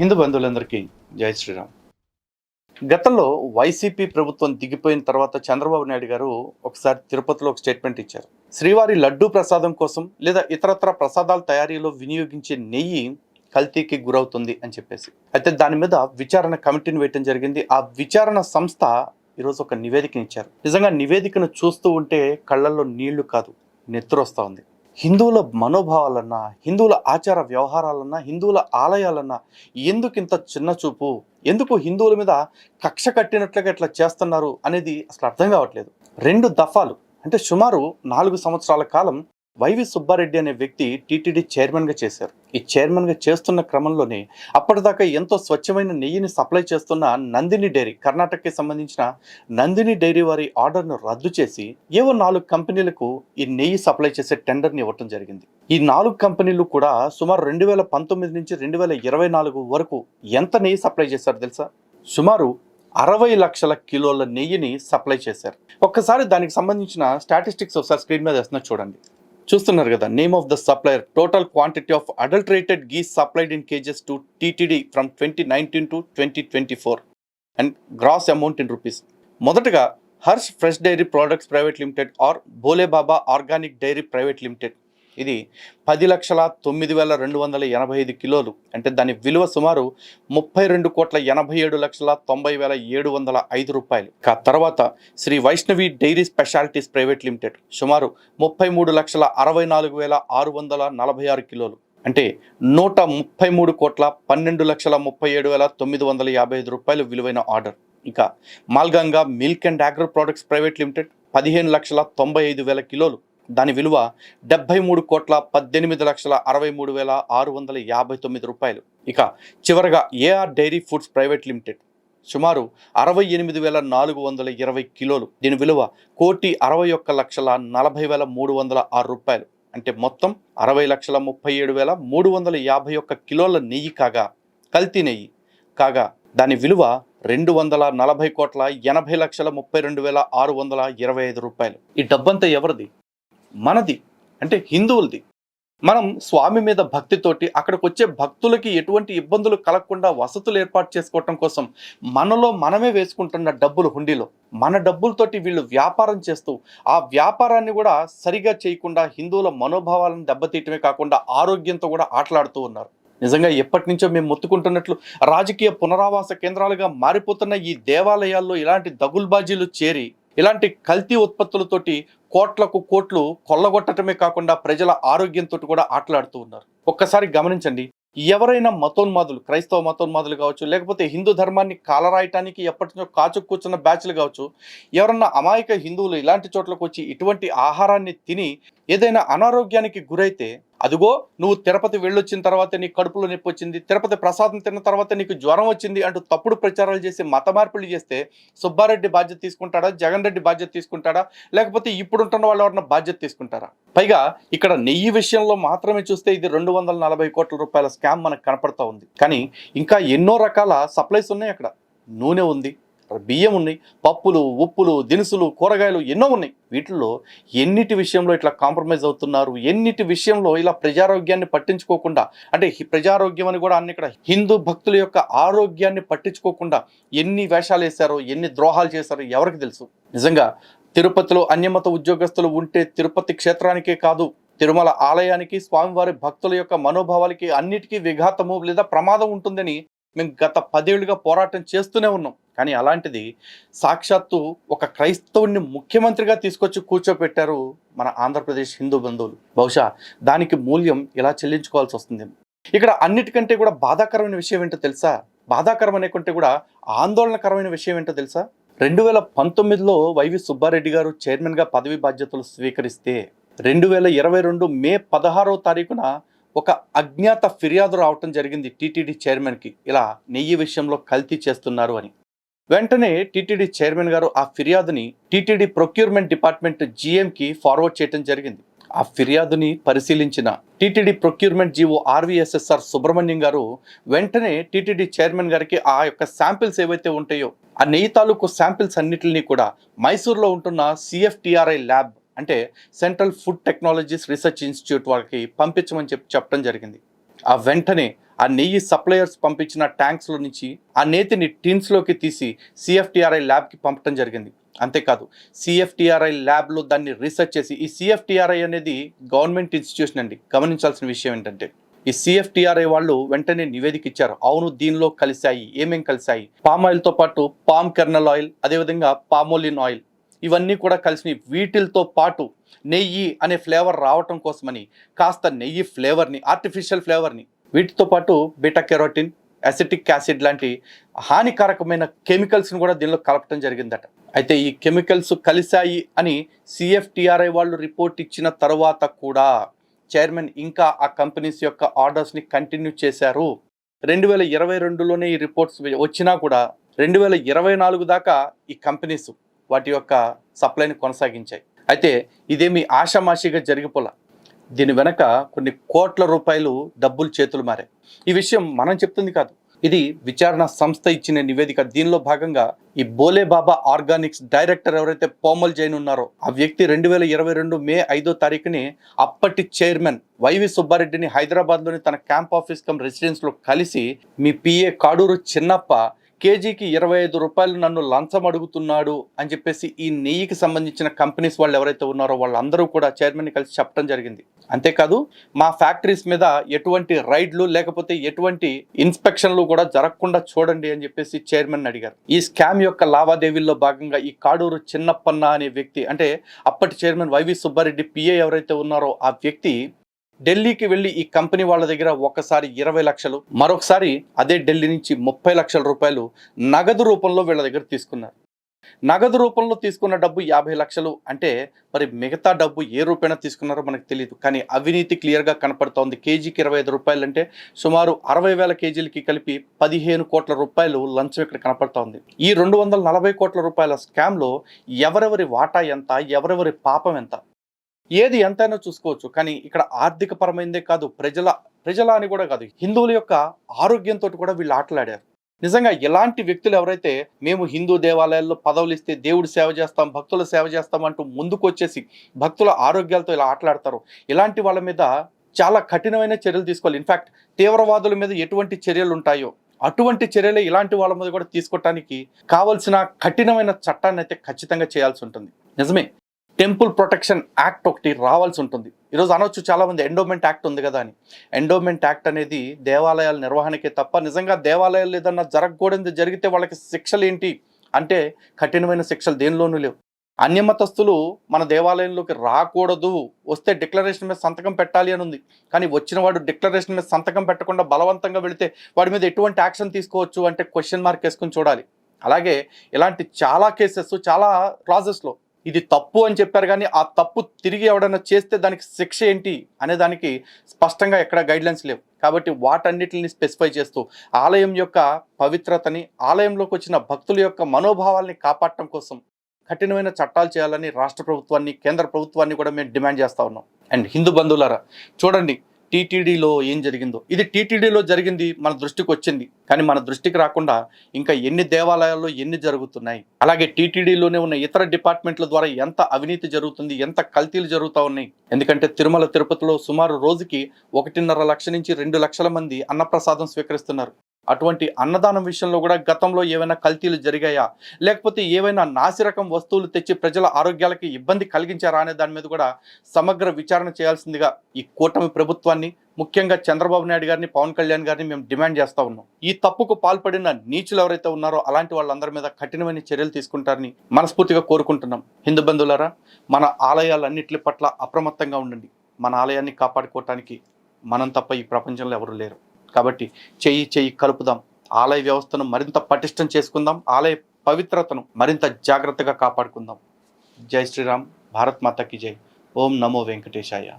హిందూ బంధువులందరికీ జై శ్రీరామ్. గతంలో వైసీపీ ప్రభుత్వం దిగిపోయిన తర్వాత చంద్రబాబు నాయుడు గారు ఒకసారి తిరుపతిలో ఒక స్టేట్మెంట్ ఇచ్చారు. శ్రీవారి లడ్డూ ప్రసాదం కోసం లేదా ఇతరత్ర ప్రసాదాల తయారీలో వినియోగించే నెయ్యి కల్తీకి గురవుతుంది అని చెప్పేసి. అయితే దాని మీద విచారణ కమిటీని వేయటం జరిగింది. ఆ విచారణ సంస్థ ఈరోజు ఒక నివేదికని ఇచ్చారు. నిజంగా నివేదికను చూస్తూ ఉంటే కళ్ళల్లో నీళ్ళు కాదు నెత్తురొస్తూ ఉంది. హిందువుల మనోభావాలన్నా హిందువుల ఆచార వ్యవహారాలన్నా హిందువుల ఆలయాలన్నా ఎందుకింత చిన్న చూపు? ఎందుకు హిందువుల మీద కక్ష కట్టినట్లుగా ఇట్లా చేస్తున్నారు అనేది అసలు అర్థం కావట్లేదు. రెండు దఫాలు. అంటే సుమారు నాలుగు సంవత్సరాల కాలం వైవి సుబ్బారెడ్డి అనే వ్యక్తి టీటీడీ చైర్మన్గా చేశారు. ఈ చైర్మన్గా చేస్తున్న క్రమంలోనే అప్పటిదాకా ఎంతో స్వచ్ఛమైన నెయ్యిని సప్లై చేస్తున్న నందిని డైరీ కర్ణాటకకి సంబంధించిన నందిని డైరీ వారి ఆర్డర్ను రద్దు చేసి ఏవో నాలుగు కంపెనీలకు ఈ నెయ్యి సప్లై చేసే టెండర్ని ఇవ్వటం జరిగింది. ఈ నాలుగు కంపెనీలు కూడా సుమారు రెండు వేల పంతొమ్మిది నుంచి రెండు వేల ఇరవై నాలుగు వరకు ఎంత నెయ్యి సప్లై చేశారు తెలుసా? సుమారు అరవై లక్షల కిలోల నెయ్యిని సప్లై చేశారు. ఒక్కసారి దానికి సంబంధించిన స్టాటిస్టిక్స్ ఒకసారి స్క్రీన్ మీద వేస్తున్నా చూడండి. చూస్తున్నారు కదా name of the supplier total quantity of adulterated ghee supplied in kgs to TTD from twenty nineteen to twenty twenty four and gross amount in rupees మొదటగా Harsh fresh dairy products private limited or Bhole Baba organic dairy private limited. ఇది పది లక్షల తొమ్మిది వేల రెండు వందల ఎనభై ఐదు కిలోలు. అంటే దాని విలువ సుమారు ముప్పై రెండు కోట్ల ఎనభై ఏడు లక్షల తొంభై వేల ఏడు వందల ఐదు రూపాయలు. ఆ తర్వాత Shri Vaishnavi dairy specialities private limited సుమారు ముప్పై మూడు లక్షల అరవై నాలుగు వేల ఆరు వందల నలభై ఆరు కిలోలు. అంటే నూట ముప్పై మూడు కోట్ల పన్నెండు లక్షల ముప్పై ఏడు వేల తొమ్మిది వందల యాభై ఐదు రూపాయలు విలువైన ఆర్డర్. ఇంకా Malganga milk and agro products private limited పదిహేను లక్షల తొంభై ఐదు వేల కిలోలు. దాని విలువ డెబ్బై మూడు కోట్ల పద్దెనిమిది లక్షల అరవై మూడు వేల ఆరు వందల యాభై తొమ్మిది రూపాయలు. ఇక చివరగా AR dairy foods private limited. సుమారు అరవై ఎనిమిది వేల నాలుగు వందల ఇరవై కిలోలు. దీని విలువ కోటి అరవై ఒక్క లక్షల నలభై వేల మూడు వందల ఆరు రూపాయలు. అంటే మొత్తం అరవై లక్షల ముప్పై ఏడు వేల మూడు వందల యాభై ఒక్క కిలోల నెయ్యి కాగా కల్తీ నెయ్యి కాగా దాని విలువ రెండు వందల నలభై కోట్ల ఎనభై లక్షల ముప్పై రెండు వేల ఆరు వందల ఇరవై ఐదు రూపాయలు. ఈ డబ్బంతా ఎవరిది? మనది అంటే హిందువులది. మనం స్వామి మీద భక్తితోటి అక్కడికి వచ్చే భక్తులకి ఎటువంటి ఇబ్బందులు కలగకుండా వసతులు ఏర్పాటు చేసుకోవటం కోసం మనలో మనమే వేసుకుంటున్న డబ్బులు హుండీలో. మన డబ్బులతోటి వీళ్ళు వ్యాపారం చేస్తూ ఆ వ్యాపారాన్ని కూడా సరిగా చేయకుండా హిందువుల మనోభావాలను దెబ్బతీయటమే కాకుండా ఆరోగ్యంతో కూడా ఆటలాడుతూ ఉన్నారు. నిజంగా ఎప్పటి నుంచో మేము మొత్తుకుంటున్నట్లు రాజకీయ పునరావాస కేంద్రాలుగా మారిపోతున్న ఈ దేవాలయాల్లో ఇలాంటి దగుల్బాజీలు చేరి ఇలాంటి కల్తీ ఉత్పత్తులతోటి కోట్లకు కోట్లు కొల్లగొట్టడమే కాకుండా ప్రజల ఆరోగ్యంతో కూడా ఆటలాడుతూ ఉన్నారు. ఒక్కసారి గమనించండి. ఎవరైనా మతోన్మాదులు క్రైస్తవ మతోన్మాదులు కావచ్చు లేకపోతే హిందూ ధర్మాన్ని కాలరాయటానికి ఎప్పటి నుంచో కాచు కూర్చున్న బ్యాచ్లు కావచ్చు ఎవరన్నా అమాయక హిందువులు ఇలాంటి చోట్లకు వచ్చి ఇటువంటి ఆహారాన్ని తిని ఏదైనా అనారోగ్యానికి గురైతే అదిగో నువ్వు తిరుపతి వెళ్ళొచ్చిన తర్వాత నీ కడుపులో నొప్పి వచ్చింది తిరుపతి ప్రసాదం తిన్న తర్వాత నీకు జ్వరం వచ్చింది అంటూ తప్పుడు ప్రచారాలు చేసి మత మార్పులు చేస్తే సుబ్బారెడ్డి బాధ్యత తీసుకుంటాడా జగన్ రెడ్డి బాధ్యత తీసుకుంటాడా లేకపోతే ఇప్పుడుంటున్న వాళ్ళు ఎవరన్నా బాధ్యత తీసుకుంటారా? పైగా ఇక్కడ నెయ్యి విషయంలో మాత్రమే చూస్తే ఇది రెండు వందల నలభై కోట్ల రూపాయల స్కామ్ మనకు కనపడతా ఉంది. కానీ ఇంకా ఎన్నో రకాల సప్లైస్ ఉన్నాయి అక్కడ. నూనె ఉంది బియ్యం ఉన్నాయి పప్పులు ఉప్పులు దినుసులు కూరగాయలు ఎన్నో ఉన్నాయి. వీటిల్లో ఎన్నిటి విషయంలో ఇట్లా కాంప్రమైజ్ అవుతున్నారు? ఎన్నిటి విషయంలో ఇలా ప్రజారోగ్యాన్ని పట్టించుకోకుండా అంటే హి- ప్రజారోగ్యం అని కూడా అన్ని ఇక్కడ హిందూ భక్తుల యొక్క ఆరోగ్యాన్ని పట్టించుకోకుండా ఎన్ని వేషాలు వేశారో ఎన్ని ద్రోహాలు చేశారో ఎవరికి తెలుసు? నిజంగా తిరుపతిలో అన్యమత ఉద్యోగస్తులు ఉంటే తిరుపతి క్షేత్రానికే కాదు తిరుమల ఆలయానికి స్వామివారి భక్తుల యొక్క మనోభావాలకి అన్నిటికీ విఘాతము లేదా ప్రమాదం ఉంటుందని మేము గత పదేళ్ళుగా పోరాటం చేస్తూనే ఉన్నాం. కానీ అలాంటిది సాక్షాత్తు ఒక క్రైస్తవుని ముఖ్యమంత్రిగా తీసుకొచ్చి కూర్చోపెట్టారు మన ఆంధ్రప్రదేశ్ హిందూ బంధువులు. బహుశా దానికి మూల్యం ఇలా చెల్లించుకోవాల్సి వస్తుంది. ఇక్కడ అన్నిటికంటే కూడా బాధాకరమైన విషయం ఏంటో తెలుసా? బాధాకరం అనేకంటే కూడా ఆందోళనకరమైన విషయం ఏంటో తెలుసా? రెండు వేల పంతొమ్మిదిలో వైవి సుబ్బారెడ్డి గారు చైర్మన్గా పదవి బాధ్యతలు స్వీకరిస్తే రెండు వేల ఇరవై రెండు మే పదహారో తారీఖున ఒక అజ్ఞాత ఫిర్యాదు రావటం జరిగింది టీటీడీ చైర్మన్కి. ఇలా నెయ్యి విషయంలో కల్తీ చేస్తున్నారు అని. వెంటనే టీటీడీ చైర్మన్ గారు ఆ ఫిర్యాదుని టీటీడీ ప్రొక్యూర్మెంట్ డిపార్ట్మెంట్ జీఎంకి ఫార్వర్డ్ చేయడం జరిగింది. ఆ ఫిర్యాదుని పరిశీలించిన TTD procurement GO RVSSR Subrahmanyam గారు వెంటనే టీటీడీ చైర్మన్ గారికి ఆ యొక్క శాంపిల్స్ ఏవైతే ఉంటాయో ఆ నెయ్యి తాలూకు శాంపిల్స్ అన్నిటిని కూడా మైసూర్లో ఉంటున్న సిఎఫ్టిఆర్ఐ ల్యాబ్ అంటే central food technologies research institute వాళ్ళకి పంపించమని చెప్పి చెప్పడం జరిగింది. ఆ వెంటనే ఆ నెయ్యి సప్లయర్స్ పంపించిన ట్యాంక్స్లో నుంచి ఆ నేతిని టిన్స్లోకి తీసి సిఎఫ్టీఆర్ఐ ల్యాబ్కి పంపడం జరిగింది. అంతేకాదు సిఎఫ్టీఆర్ఐ ల్యాబ్లో దాన్ని రీసెర్చ్ చేసి ఈ సిఎఫ్టీఆర్ఐ అనేది గవర్నమెంట్ ఇన్స్టిట్యూషన్ అండి. గమనించాల్సిన విషయం ఏంటంటే ఈ సిఎఫ్టీఆర్ఐ వాళ్ళు వెంటనే నివేదిక ఇచ్చారు. అవును దీనిలో కలిశాయి ఏమేం కలిశాయి? పామ్ ఆయిల్తో పాటు పామ్ కెర్నల్ ఆయిల్ అదేవిధంగా పామోలిన్ ఆయిల్. ఇవన్నీ కూడా కలిసి వీటిలతో పాటు నెయ్యి అనే ఫ్లేవర్ రావటం కోసమని కాస్త నెయ్యి ఫ్లేవర్ని ఆర్టిఫిషియల్ ఫ్లేవర్ని వీటితో పాటు బీటా కెరోటిన్ అసిటిక్ యాసిడ్ లాంటి హానికారకమైన కెమికల్స్ని కూడా దీనిలో కలపటం జరిగిందట. అయితే ఈ కెమికల్స్ కలిశాయి అని సిఎఫ్టిఆర్ఐ వాళ్ళు రిపోర్ట్ ఇచ్చిన తర్వాత కూడా చైర్మన్ ఇంకా ఆ కంపెనీస్ యొక్క ఆర్డర్స్ని కంటిన్యూ చేశారు. రెండు వేల ఇరవై రెండులోనే ఈ రిపోర్ట్స్ వచ్చినా కూడా రెండు వేల ఇరవై నాలుగు దాకా ఈ కంపెనీస్ వాటి యొక్క సప్లైని కొనసాగించాయి. అయితే ఇదేమి ఆషామాషిగా జరిగిపోలా. దీని వెనక కొన్ని కోట్ల రూపాయలు డబ్బులు చేతులు మారాయి. ఈ విషయం మనం చెప్తుంది కాదు. ఇది విచారణ సంస్థ ఇచ్చిన నివేదిక. దీనిలో భాగంగా ఈ బోలే బాబా ఆర్గానిక్స్ డైరెక్టర్ ఎవరైతే పోమల్ జైన్ ఉన్నారో ఆ వ్యక్తి రెండు వేల ఇరవై రెండు మే ఐదో తారీఖుని అప్పటి చైర్మన్ వైవి సుబ్బారెడ్డిని హైదరాబాద్లోని తన క్యాంప్ ఆఫీస్ కమ్ రెసిడెన్స్లో కలిసి మీ పిఏ కాడూరు చిన్నప్ప కేజీకి ఇరవై ఐదు రూపాయలు నన్ను లంచం అడుగుతున్నాడు అని చెప్పేసి ఈ నెయ్యికి సంబంధించిన కంపెనీస్ వాళ్ళు ఎవరైతే ఉన్నారో వాళ్ళందరూ కూడా చైర్మన్ కలిసి చెప్పడం జరిగింది. అంతేకాదు మా ఫ్యాక్టరీస్ మీద ఎటువంటి రైడ్లు లేకపోతే ఎటువంటి ఇన్స్పెక్షన్లు కూడా జరగకుండా చూడండి అని చెప్పేసి చైర్మన్ అడిగారు. ఈ స్కామ్ యొక్క లావాదేవీల్లో భాగంగా ఈ కాడూరు చిన్నప్పన్న అనే వ్యక్తి అంటే అప్పటి చైర్మన్ వైవి సుబ్బారెడ్డి పిఏ ఎవరైతే ఉన్నారో ఆ వ్యక్తి ఢిల్లీకి వెళ్ళి ఈ కంపెనీ వాళ్ళ దగ్గర ఒకసారి ఇరవై లక్షలు మరొకసారి అదే ఢిల్లీ నుంచి ముప్పై లక్షల రూపాయలు నగదు రూపంలో వీళ్ళ దగ్గర తీసుకున్నారు. నగదు రూపంలో తీసుకున్న డబ్బు యాభై లక్షలు అంటే మరి మిగతా డబ్బు ఏ రూపైనా తీసుకున్నారో మనకు తెలియదు కానీ అవినీతి క్లియర్గా కనపడుతోంది. కేజీకి ఇరవై ఐదు రూపాయలు అంటే సుమారు అరవై వేల కేజీలకి కలిపి పదిహేను కోట్ల రూపాయలు లంచం ఇక్కడ కనపడుతోంది. ఈ రెండు వందల నలభై కోట్ల రూపాయల స్కామ్లో ఎవరెవరి వాటా ఎంత ఎవరెవరి పాపం ఎంత? ఏది ఎంతైనా చూసుకోవచ్చు కానీ ఇక్కడ ఆర్థిక పరమైందే కాదు ప్రజల ప్రజల అని కూడా కాదు. హిందువుల యొక్క ఆరోగ్యంతో కూడా వీళ్ళు ఆటలాడారు. నిజంగా ఎలాంటి వ్యక్తులు ఎవరైతే మేము హిందూ దేవాలయాల్లో పదవులు ఇస్తే దేవుడు సేవ చేస్తాం భక్తుల సేవ చేస్తాం అంటూ ముందుకు వచ్చేసి భక్తుల ఆరోగ్యాలతో ఇలా ఆటలాడతారు ఇలాంటి వాళ్ళ మీద చాలా కఠినమైన చర్యలు తీసుకోవాలి. ఇన్ఫ్యాక్ట్ తీవ్రవాదుల మీద ఎటువంటి చర్యలు ఉంటాయో అటువంటి చర్యలే ఇలాంటి వాళ్ళ మీద కూడా తీసుకోవటానికి కావలసిన కఠినమైన చట్టాన్ని అయితే ఖచ్చితంగా చేయాల్సి ఉంటుంది. నిజమే. టెంపుల్ ప్రొటెక్షన్ యాక్ట్ ఒకటి రావాల్సి ఉంటుంది. ఈరోజు అనొచ్చు చాలామంది ఎండోమెంట్ యాక్ట్ ఉంది కదా అని. ఎండోమెంట్ యాక్ట్ అనేది దేవాలయాల నిర్వహణకే తప్ప నిజంగా దేవాలయాలు ఏదన్నా జరగకూడదు జరిగితే వాళ్ళకి శిక్షలు ఏంటి? అంటే కఠినమైన శిక్షలు దేనిలోనూ లేవు. అన్యమతస్తులు మన దేవాలయంలోకి రాకూడదు. వస్తే డిక్లరేషన్ మీద సంతకం పెట్టాలి అని ఉంది. కానీ వచ్చిన వాడు డిక్లరేషన్ మీద సంతకం పెట్టకుండా బలవంతంగా వెళితే వాడి మీద ఎటువంటి యాక్షన్ తీసుకోవచ్చు? అంటే క్వశ్చన్ మార్క్ వేసుకుని చూడాలి. అలాగే ఇలాంటి చాలా కేసెస్ చాలా క్లాజెస్లో ఇది తప్పు అని చెప్పారు కానీ ఆ తప్పు తిరిగి ఎవడైనా చేస్తే దానికి శిక్ష ఏంటి అనే దానికి స్పష్టంగా ఎక్కడ గైడ్లైన్స్ లేవు. కాబట్టి వాటన్నిటిని స్పెసిఫై చేస్తూ ఆలయం యొక్క పవిత్రతని ఆలయంలోకి వచ్చిన భక్తుల యొక్క మనోభావాల్ని కాపాడటం కోసం కఠినమైన చట్టాలు చేయాలని రాష్ట్ర ప్రభుత్వాన్ని కేంద్ర ప్రభుత్వాన్ని కూడా మేము డిమాండ్ చేస్తా ఉన్నాం. అండ్ హిందూ బంధువులారా చూడండి టీటీడీలో ఏం జరిగిందో. ఇది టీటీడీలో జరిగింది మన దృష్టికి వచ్చింది. కానీ మన దృష్టికి రాకుండా ఇంకా ఎన్ని దేవాలయాల్లో ఎన్ని జరుగుతున్నాయి. అలాగే టీటీడీలోనే ఉన్న ఇతర డిపార్ట్మెంట్ల ద్వారా ఎంత అవినీతి జరుగుతుంది ఎంత కల్తీలు జరుగుతూ ఉన్నాయి. ఎందుకంటే తిరుమల తిరుపతిలో సుమారు రోజుకి ఒకటిన్నర లక్ష నుంచి రెండు లక్షల మంది అన్నప్రసాదం స్వీకరిస్తున్నారు. అటువంటి అన్నదానం విషయంలో కూడా గతంలో ఏవైనా కల్తీలు జరిగాయా? లేకపోతే ఏవైనా నాసిరకం వస్తువులు తెచ్చి ప్రజల ఆరోగ్యాలకి ఇబ్బంది కలిగించారా అనే దాని మీద కూడా సమగ్ర విచారణ చేయాల్సిందిగా ఈ కూటమి ప్రభుత్వాన్ని ముఖ్యంగా చంద్రబాబు నాయుడు గారిని పవన్ కళ్యాణ్ గారిని మేము డిమాండ్ చేస్తా ఉన్నాం. ఈ తప్పుకు పాల్పడిన నీచులు ఎవరైతే ఉన్నారో అలాంటి వాళ్ళందరి మీద కఠినమైన చర్యలు తీసుకుంటారని మనస్ఫూర్తిగా కోరుకుంటున్నాం. హిందూ బంధువులారా మన ఆలయాలన్నింటి పట్ల అప్రమత్తంగా ఉండండి. మన ఆలయాన్ని కాపాడుకోవటానికి మనం తప్ప ఈ ప్రపంచంలో ఎవరు లేరు. కాబట్టి చెయ్యి చెయ్యి కలుపుదాం. ఆలయ వ్యవస్థను మరింత పటిష్టం చేసుకుందాం. ఆలయ పవిత్రతను మరింత జాగ్రత్తగా కాపాడుకుందాం. జై శ్రీరామ్. భారత్ మాతకి జై. ఓం నమో వెంకటేశాయ.